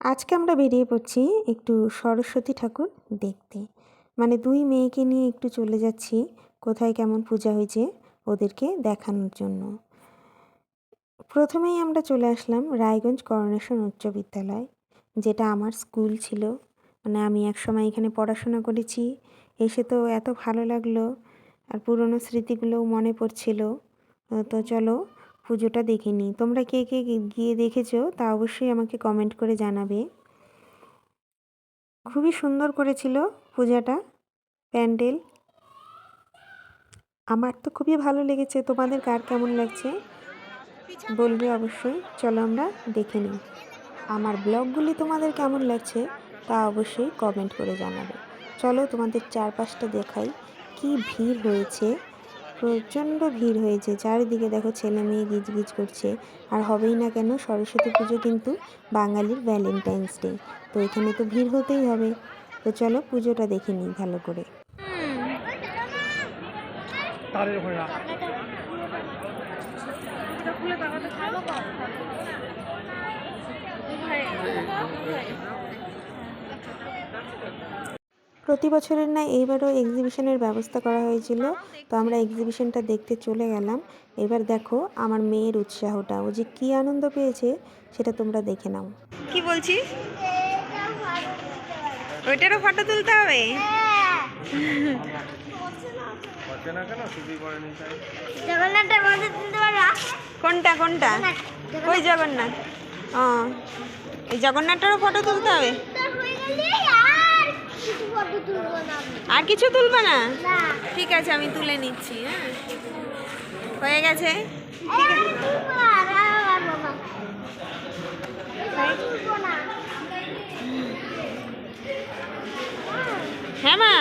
আজকে আমরা বেরিয়ে পড়ছি একটু সরস্বতী ঠাকুর দেখতে। মানে দুই মেয়েকে নিয়ে একটু চলে যাচ্ছি, কোথায় কেমন পূজা হয়েছে ওদেরকে দেখানোর জন্য। প্রথমেই আমরা চলে আসলাম রায়গঞ্জ করোনেশন উচ্চ বিদ্যালয়, যেটা আমার স্কুল ছিল। মানে আমি এক সময় এখানে পড়াশোনা করেছি, এসে তো এত ভালো লাগল, আর পুরনো স্মৃতিগুলোও মনে পড়ছিল। তো চলো পুজোটা দেখে নিই। তোমরা কে কে গিয়ে দেখেছ তা অবশ্যই আমাকে কমেন্ট করে জানাবে। খুবই সুন্দর করেছিল পূজাটা, প্যান্ডেল। আমার তো খুবই ভালো লেগেছে। তোমাদের কার কেমন লাগছে বলবে অবশ্যই। চলো আমরা দেখে নিই। আমার ব্লগগুলি তোমাদের কেমন লাগছে তা অবশ্যই কমেন্ট করে জানাবে। চলো তোমাদের চারপাশটা দেখাই। কি ভিড় হয়েছে। প্রচণ্ড ভিড় হয়েছে। চারিদিকে দেখো ছেলে মেয়ে গিজগিজ করছে। আর হবেই না কেন সরস্বতী পুজো কিন্তু বাঙালির ভ্যালেন্টাইন্স ডে তো এখানে তো ভিড় হতেই হবে। তো চলো পুজোটা দেখে নিই ভালো করে। প্রতি বছরের না এইবারও এক্সিবিশনের ব্যবস্থা করা হয়েছিল। তো আমরা এক্সিবিশনটা দেখতে চলে গেলাম। এবার দেখো আমার মেয়ের উৎসাহটা। ও যে কী আনন্দ পেয়েছে, সেটা তোমরা দেখে নাও। কি বলছিস? ওইটারও ফটো তুলতে হবে? কোনটা কোনটা? ওই জগন্নাথ। ও, এই জগন্নাথটারও ফটো তুলতে হবে? আর কিছু তুলবে না? ঠিক আছে আমি তুলে নিচ্ছি হ্যাঁ। হয়ে গেছে? হ্যাঁ মা।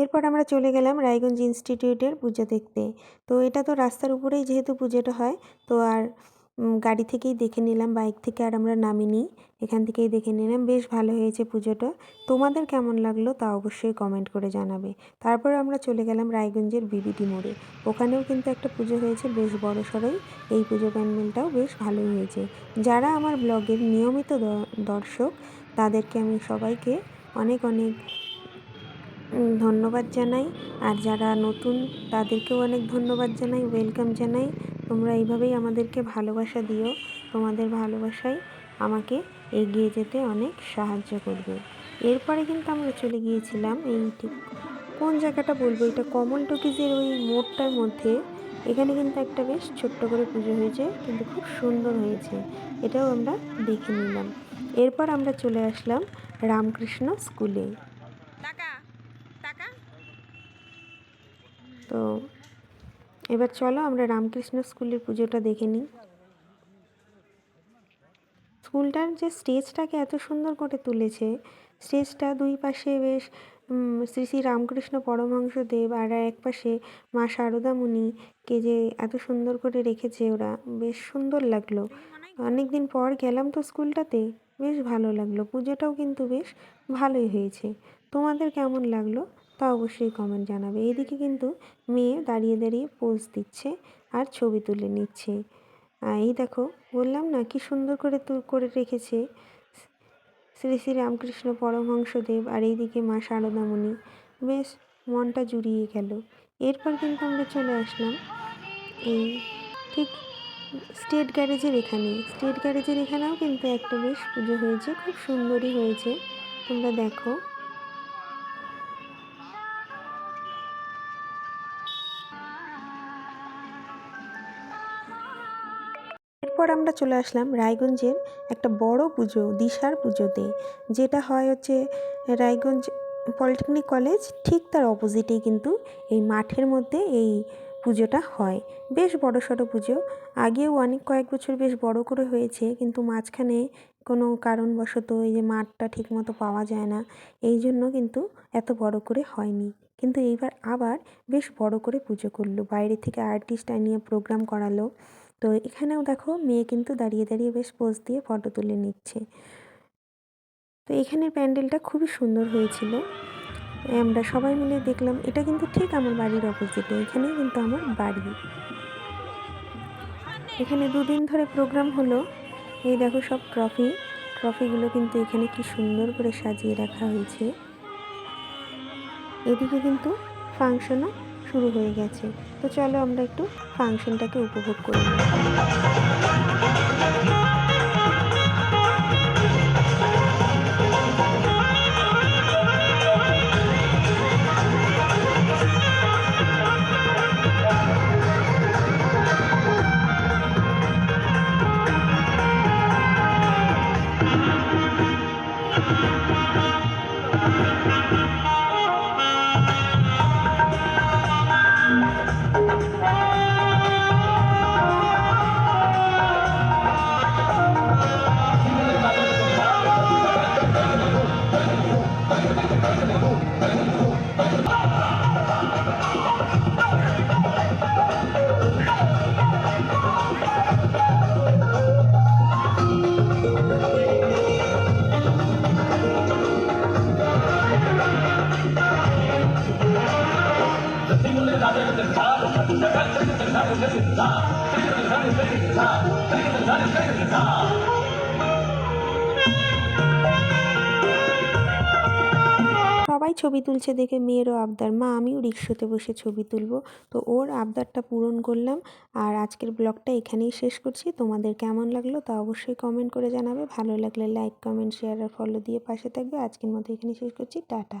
এরপর আমরা চলে গেলাম রায়গঞ্জ ইনস্টিটিউটের পুজো দেখতে। তো এটা তো রাস্তার উপরেই যেহেতু পুজোটা হয় তো আর গাড়ি থেকেই দেখে নিলাম, বাইক থেকে আর আমরা নামিনি। এখান থেকেই দেখে নিলাম, বেশ ভালো হয়েছে পুজোটা। তোমাদের কেমন লাগল তা অবশ্যই কমেন্ট করে জানাবে। তারপর আমরা চলে গেলাম রায়গঞ্জের বিবিটি মোড়ে। ওখানেও কিন্তু একটা পুজো হয়েছে, বেশ বড় সড়োই। এই পুজো প্যান্ডেলটাও বেশ ভালোই হয়েছে। যারা আমার ব্লগের নিয়মিত দর্শক, তাদেরকে আমি সবাইকে অনেক অনেক ধন্যবাদ জানাই। আর যারা নতুন, তাদেরকেও অনেক ধন্যবাদ জানাই ওয়েলকাম জানাই। তোমরা এইভাবেই আমাদেরকে ভালোবাসা দিও। তোমাদের ভালোবাসাই আমাকে এগিয়ে যেতে অনেক সাহায্য করবে। এরপরে কিন্তু আমরা চলে গিয়েছিলাম এই ঠিক কোন জায়গাটা বলব? এটা কমল টকিজের ওই মোড়টার মধ্যে। এখানে কিন্তু একটা বেশ ছোট্ট করে পুজো হয়েছে কিন্তু খুব সুন্দর হয়েছে। এটাও আমরা দেখে নিলাম। এরপর আমরা চলে আসলাম রামকৃষ্ণ স্কুলে। তো এবার চলো আমরা রামকৃষ্ণ স্কুলের পুজোটা দেখে নিই। স্কুলটার যে স্টেজটাকে এত সুন্দর করে তুলেছে, স্টেজটা দুই পাশে বেশ শ্রী শ্রী রামকৃষ্ণ পরমহংসদেব আর এক পাশে মা শারদামণিকে যে এত সুন্দর করে রেখেছে ওরা, বেশ সুন্দর লাগল। অনেক দিন পর গেলাম তো স্কুলটাতে, বেশ ভালো লাগল। পুজোটাও কিন্তু বেশ ভালোই হয়েছে। তোমাদের কেমন লাগল? তা অবশ্যই কমেন্ট জানাবে। এদিকে কিন্তু মেয়ে দাঁড়িয়ে দাঁড়িয়ে পোজ দিচ্ছে আর ছবি তুলে নিচ্ছে। এই দেখো, বললাম না কি সুন্দর করে করে রেখেছে। শ্রী শ্রী রামকৃষ্ণ পরমহংসদেব আর এইদিকে মা শারদামণি। বেশ, মনটা জুড়িয়ে গেল। এরপর কিন্তু আমরা চলে আসলাম এই ঠিক স্টেট গ্যারেজের এখানে। স্টেট গ্যারেজের এখানেও কিন্তু একটা বেশ পুজো হয়েছে, খুব সুন্দরই হয়েছে। তোমরা দেখো। এরপর আমরা চলে আসলাম রায়গঞ্জের একটা বড় পুজো, দিশার পুজোতে। যেটা হয় হচ্ছে রায়গঞ্জ পলিটেকনিক কলেজ ঠিক তার অপোজিটেই কিন্তু এই মাঠের মধ্যে এই পুজোটা হয়। বেশ বড় সড়ো পুজো। আগেও অনেক কয়েক বছর বেশ বড় করে হয়েছে কিন্তু মাঝখানে কোনো কারণবশত এই যে মাঠটা ঠিকমতো পাওয়া যায় না, এই জন্য কিন্তু এত বড় করে হয়নি। কিন্তু এইবার আবার বেশ বড় করে পুজো করল। বাইরে থেকে আর্টিস্ট আনিয়ে প্রোগ্রাম করালো। তো এখানেও দেখো মেয়ে কিন্তু দাঁড়িয়ে দাঁড়িয়ে বেশ পোজ দিয়ে ফটো তুলে নিচ্ছে। তো এখানের প্যান্ডেলটা খুবই সুন্দর হয়েছিল। আমরা সবাই মিলে দেখলাম, এটা কিন্তু ঠিক আমার বাড়ির অপোজিটে এখানেই কিন্তু আমার বাড়ি। এখানে দুদিন ধরে প্রোগ্রাম হলো। এই দেখো সব ট্রফি ট্রফিগুলো কিন্তু এখানে কি সুন্দর করে সাজিয়ে রাখা হয়েছে। এদিকে কিন্তু ফাংশনও শুরু হয়ে গেছে। তো চলো আমরা একটু ফাংশনটাকে উপভোগ করি। সবাই ছবি তুলছে দেখে মেয়েরও আবদার। মা, আমিও রিক্সাতে বসে ছবি তুলবো। তো ওর আবদারটা পূরণ করলাম। আর আজকের ব্লগটা এখানেই শেষ করছি। তোমাদের কেমন লাগল তা অবশ্যই কমেন্ট করে জানাবে। ভালো লাগলে লাইক কমেন্ট শেয়ার আর ফলো দিয়ে পাশে থাকবে। আজকের মতো এখানেই শেষ করছি। টাটা।